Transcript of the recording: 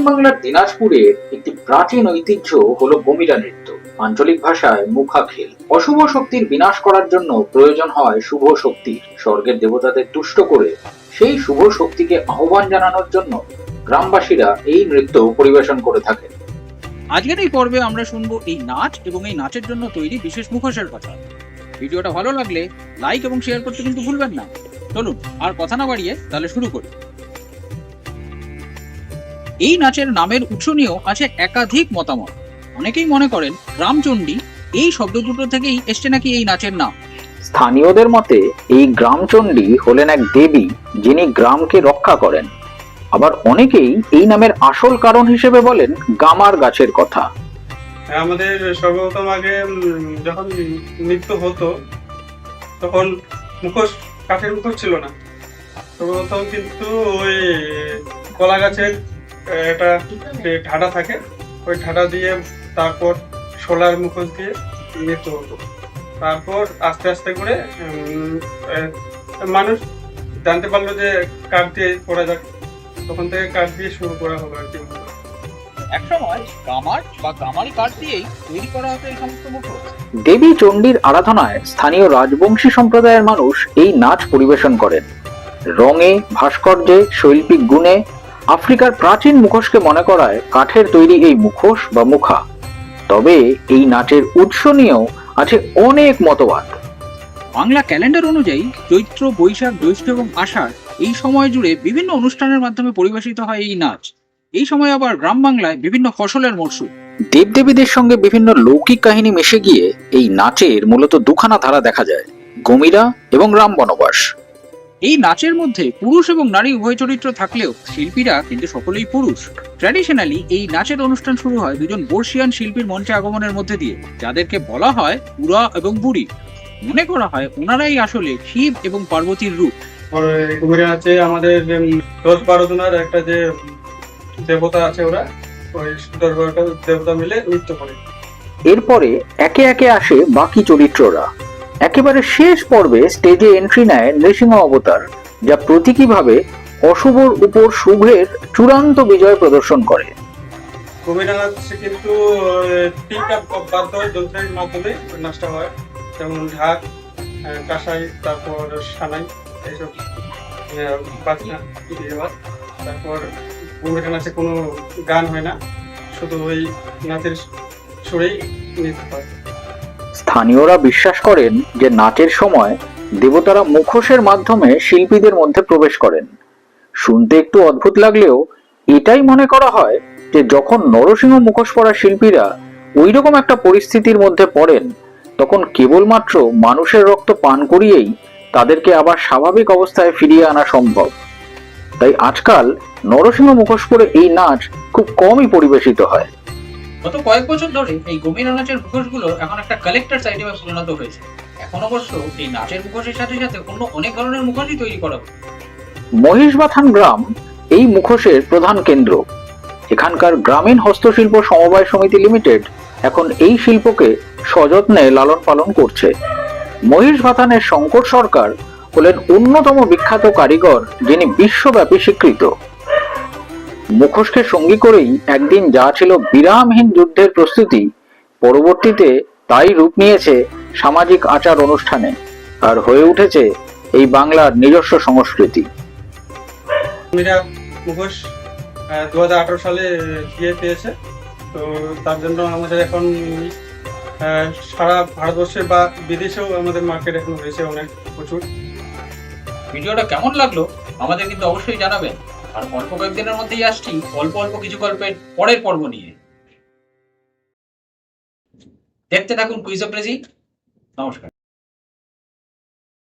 পশ্চিমবাংলার দিনাজপুরের একটি প্রাচীন ঐতিহ্য হলো গমিরা নৃত্য। আঞ্চলিক ভাষায় মুখাখেল অশুভ শক্তির বিনাশ করার জন্য প্রয়োজন হয় শুভ শক্তির। স্বর্গের দেবতাদের তুষ্ট করে সেই শুভ শক্তিকে আহ্বান জানানোর জন্য গ্রামবাসীরা এই নৃত্য পরিবেশন করে থাকেন। আজকের এই পর্বে আমরা শুনব এই নাচ এবং এই নাচের জন্য তৈরি বিশেষ মুখোশের কথা। ভিডিওটা ভালো লাগলে লাইক এবং শেয়ার করতে কিন্তু ভুলবেন না। চলুন, আর কথা না বাড়িয়ে তাহলে শুরু করি। এই নাচের নামের উৎস নিয়েও আছে একাধিক মতামত। অনেকেই মনে করেন রামচণ্ডী এই শব্দ দুটো থেকেই এসছে নাকি এই নাচের নাম। স্থানীয়দের মতে এই গ্রামচণ্ডী হলেন এক দেবী যিনি গ্রামকে রক্ষা করেন। আবার অনেকেই এই নামের আসল কারণ হিসেবে বলেন গামার গাছের কথা। আমাদের সর্বপ্রথম আগে যখন মৃত্যু হতো তখন মুখোশ কাঠের মুখোশ ছিল না। সর্বপ্রথম কিন্তু ওই কলা গাছের একটা যে ঢাডা থাকে ওই ঢাডা দিয়ে তারপর সোলার মুখোশ দিয়ে নৃত্য হতো তারপর আস্তে আস্তে করে উম, মানুষ জানতে পারল যে কাঠ দিয়ে করা যাক। তখন থেকে কাঠ দিয়ে শুরু করা হলো আর কি। একসময় গামার বা গামারি কাঠ দিয়েই তৈরি করা হতো এই সমস্ত মুখোশ। দেবী চণ্ডীর আরাধনায় স্থানীয় রাজবংশী সম্প্রদায়ের মানুষ এই নাচ পরিবেশন করেন। রঙে ভাস্কর্যে শৈল্পিক গুণে আফ্রিকার প্রাচীন মুখোশকে মনে করায় কাঠের তৈরি এই মুখোশ বা মুখা। তবে এই নাচের উৎস নিয়েও আছে অনেক মতবাদ। বাংলা ক্যালেন্ডার অনুযায়ী চৈত্র বৈশাখ জ্যৈষ্ঠ এবং আষাঢ় এই সময় জুড়ে বিভিন্ন অনুষ্ঠানের মাধ্যমে পরিবেশিত হয় এই নাচ। এই সময় আবার গ্রাম বাংলায় বিভিন্ন ফসলের মরশুম। দেবদেবীদের সঙ্গে বিভিন্ন লৌকিক কাহিনী মিশে গিয়ে এই নাচের মূলত দুখানা ধারা দেখা যায় গমিরা এবং রাম বনবাস। এই নাচের মধ্যে পুরুষ এবং নারী উভয় চরিত্র থাকলেও শিল্পীরা কিন্তু সকলেই পুরুষ। ট্র্যাডিশনালি এই নাচের অনুষ্ঠান শুরু হয় দুজন বর্ষিয়ান শিল্পীর মঞ্চে আগমনের মধ্যে দিয়ে যাদেরকে বলা হয় পুরা এবং বুড়ি। মনে করা হয় ওনারাই আসলে শিব এবং পার্বতীর রূপ। আছে আমাদের দশ বারো জনের একটা যে দেবতা আছে ওরা ওই দশ বারোটা দেবতা মিলে নৃত্য করে। এরপরে একে একে আসে বাকি চরিত্ররা। একেবারে শেষ পর্বে স্টেজে এন্ট্রি নেয় নৃসিংহ অবতার, যা প্রতীকীভাবে অশুভর উপর শুভের চূড়ান্ত বিজয় প্রদর্শন করে। কুমিরা নাচ কিন্তু তিনটা বাদ্য যন্ত্রের মাধ্যমে নাচটা হয়। যেমন ঢাক কাঁসাই, তারপর সানাই, এইসব বাজনা তারপর কুমিরা নাচে কোনো গান হয় না, শুধু ওই নাচের সুরেই নৃত্য হয়। স্থানীয়রা বিশ্বাস করেন যে নাচের সময় দেবতারা মুখোশের মাধ্যমে শিল্পীদের মধ্যে প্রবেশ করেন। শুনতে একটু অদ্ভুত লাগলেও এটাই মনে করা হয় যে যখন নরসিংহ মুখোশ পরা শিল্পীরা ওই রকম একটা পরিস্থিতির মধ্যে পড়েন, তখন কেবলমাত্র মানুষের রক্ত পান করিয়েই তাদেরকে আবার স্বাভাবিক অবস্থায় ফিরিয়ে আনা সম্ভব। তাই আজকাল নরসিংহ মুখোশ পরে এই নাচ খুব কমই পরিবেশিত হয়। গত কয়েক বছর ধরে এই গভীরা নাচের মুখোশগুলো এখন একটা কালেক্টর আইটেমে পরিণত হয়েছে। এখন অবশ্য এই নাচের মুখোশের সাথে সাথে অন্য অনেক ধরনের মুখোশই তৈরি করা মহিষবাথান গ্রাম এই মুখোশের প্রধান কেন্দ্র। এখানকার গ্রামীণ হস্তশিল্প সমবায় সমিতি লিমিটেড এখন এই শিল্পকে সযত্নে লালন পালন করছে। মহিষবাথানের শঙ্কর সরকার হলেন অন্যতম বিখ্যাত কারিগর যিনি বিশ্বব্যাপী স্বীকৃত। মুখোশকে সঙ্গী করেই একদিন যা ছিল বিরামহীন যুদ্ধের প্রস্তুতি পরবর্তীতে তাই রূপ নিয়েছে সামাজিক আচার অনুষ্ঠানে আর হয়ে উঠেছে এই বাংলার নিজস্ব সংস্কৃতি। কুমিরা মুখোশ দু হাজার আঠারো সালে দিয়ে পেয়েছে। তো তার জন্য আমাদের এখন আহ, সারা ভারতবর্ষে বা বিদেশেও আমাদের মার্কেট এখন হয়েছে অনেক প্রচুর। ভিডিওটা কেমন লাগল? আমাদের কিন্তু অবশ্যই জানাবেন। আর অল্প কয়েকদিনের মধ্যেই আসছি, অল্প অল্প কিছু গল্পের পরের পর্ব নিয়ে। দেখতে থাকুন কুইজ অফ নমস্কার।